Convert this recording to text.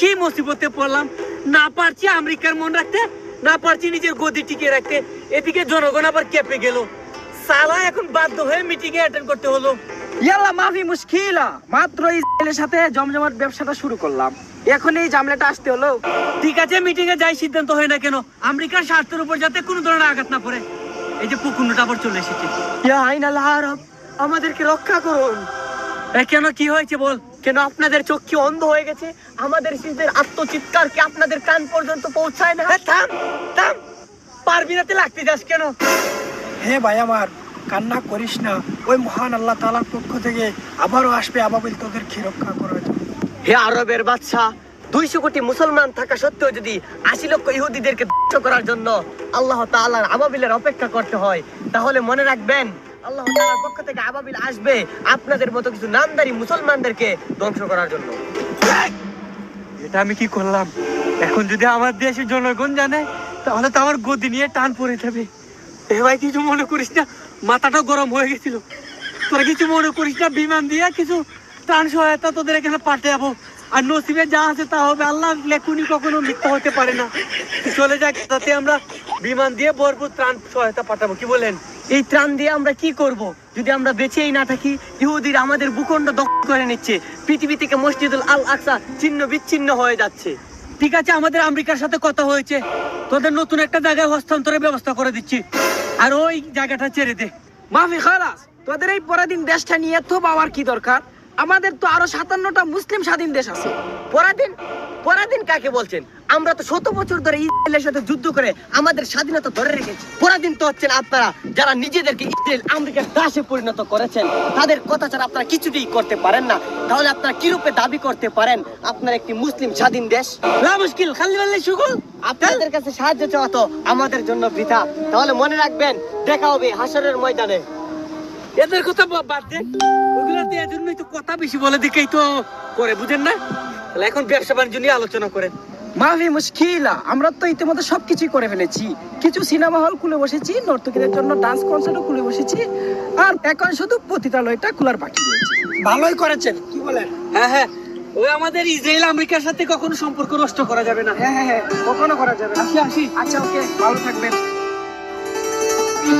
কি মুসিবতে পড়লাম? না পারছি আমেরিকার মন রাখতে না পারছি নিজের গদি রাখতে। এদিকে জনগণ আবার কেঁপে গেল। সালা এখন বাধ্য হয়ে মিটিং এ অ্যাটেন্ড করতে হলো। ইয়াল্লা মাফি মুশকিলা। মাত্র ইসরায়েলের সাথে জমজমাট ব্যবসাটা শুরু করলাম। এখন এই জামলাটা আসতে হলো। ঠিক আছে মিটিং এ যাই সিদ্ধান্ত হয় না কেন? আমেরিকার স্বার্থের উপর যাতে কোনো ধরনের আঘাত না পড়ে। এই যে পুকুন্ডটা আবার চলে এসেছে। ইয়া আরব আমাদেরকে রক্ষা করুন। কেন কি হয়েছে বল? কেন আপনাদের চোখ কি অন্ধ হয়ে গেছে? আমাদের শিশুদের আত্মচিৎকার কি আপনাদের কান পর্যন্ত পৌঁছায় না? থাম থাম। পারবি না তে লাগতে যাস কেন? হে ভাই আমার কান্না করিস না। ওই মহান আল্লাহ তালার পক্ষ থেকে আবারও আসবে আবাবিল তোদেরকে রক্ষা করার জন্য। হে আরবের বাদশা দুইশো কোটি মুসলমান থাকা সত্ত্বেও যদি আশি লক্ষ ইহুদিদেরকে ধ্বংস করার জন্য আল্লাহ তাআলার আবাবিলের অপেক্ষা করতে হয় তাহলে মনে রাখবেন আল্লাহ তাআলার পক্ষ থেকে আবাবিল আসবে আপনাদের মতো কিছু নামদারি মুসলমানদেরকে ধ্বংস করার জন্য। এটা আমি কি করলাম? এখন যদি আমার দেশের জনগণ জানে, তাহলে তো আমার গদি নিয়ে টান পড়ে যাবে। এ ভাই, কিছু মনে করিস না, মাথাটা গরম হয়ে গেছিল। তোরা কিছু মনে করিস না, বিমান দিয়ে কিছু ত্রাণ সহায়তা তোদের এখানে পাঠাবো। আর নসিবে যা আছে তা হবে, আল্লাহ লেখুনি কখনো মিথ্যা হতে পারে না। চলে যাক, তাতে আমরা বিমান দিয়ে ভরপুর ত্রাণ সহায়তা পাঠাবো কি বলেন? এই ত্রাণ দিয়ে আমরা কি করব? যদি আমরা বেঁচেই না থাকি ইহুদির আমাদের ভূখণ্ড দখল করে নিচ্ছে। পৃথিবী থেকে মসজিদুল আল আকসা ছিন্ন বিচ্ছিন্ন হয়ে যাচ্ছে। ঠিক আছে আমাদের আমেরিকার সাথে কথা হয়েছে। তোদের নতুন একটা জায়গায় হস্তান্তরের ব্যবস্থা করে দিচ্ছি। আর ওই জায়গাটা ছেড়ে দে। মাফি খালাস তোদের এই পরাধীন দেশটা নিয়ে তো বাবার কি দরকার? আমাদের তো আরও সাতান্নটা মুসলিম স্বাধীন দেশ আছে। পরাধীন পরাধীন কাকে বলছেন? আমরা তো শত বছর ধরে ইসরায়েলের সাথে যুদ্ধ করে আমাদের স্বাধীনতা ধরে রেখেছি। পরাধীন তো হচ্ছেন আপনারা, যারা নিজেদেরকে ইসরায়েল, আমেরিকার দাসে পরিণত করেছেন। তাদের কথা ছাড়া আপনারা কিছুতেই করতে পারেন না। তাহলে আপনারা কিরূপে দাবি করতে পারেন? আপনার একটি মুসলিম স্বাধীন দেশ। লা মুশকিল। খালি বললে সুগুল আপনাদের কাছে সাহায্য চাওয়া তো আমাদের জন্য বৃথা। তাহলে মনে রাখবেন, দেখা হবে হাসরের ময়দানে। এদের কথা বাদ দে। ওগুলো তো এজন্যই তো কথা বেশি বলে দেখেই তো করে বুঝেন না? তাহলে এখন ব্যবসা বাণিজ্য নিয়ে আলোচনা করেন। মাফি মুশকিলা আমরা তো ইতিমধ্যে সবকিছুই করে ফেলেছি। কিছু সিনেমা হল খুলে বসেছি নর্তকীদের জন্য ডান্স কনসার্টও খুলে বসেছি আর এখন শুধু পতিতালয়টা খোলার বাকি রয়েছে। ভালোই করেছেন কি বলেন? হ্যাঁ হ্যাঁ। ওই আমাদের ইসরায়েল আমেরিকার সাথে কখনো সম্পর্ক নষ্ট করা যাবে না। হ্যাঁ হ্যাঁ হ্যাঁ। কখনো করা যাবে না। আসি আসি। আচ্ছা ওকে ভালো থাকবেন।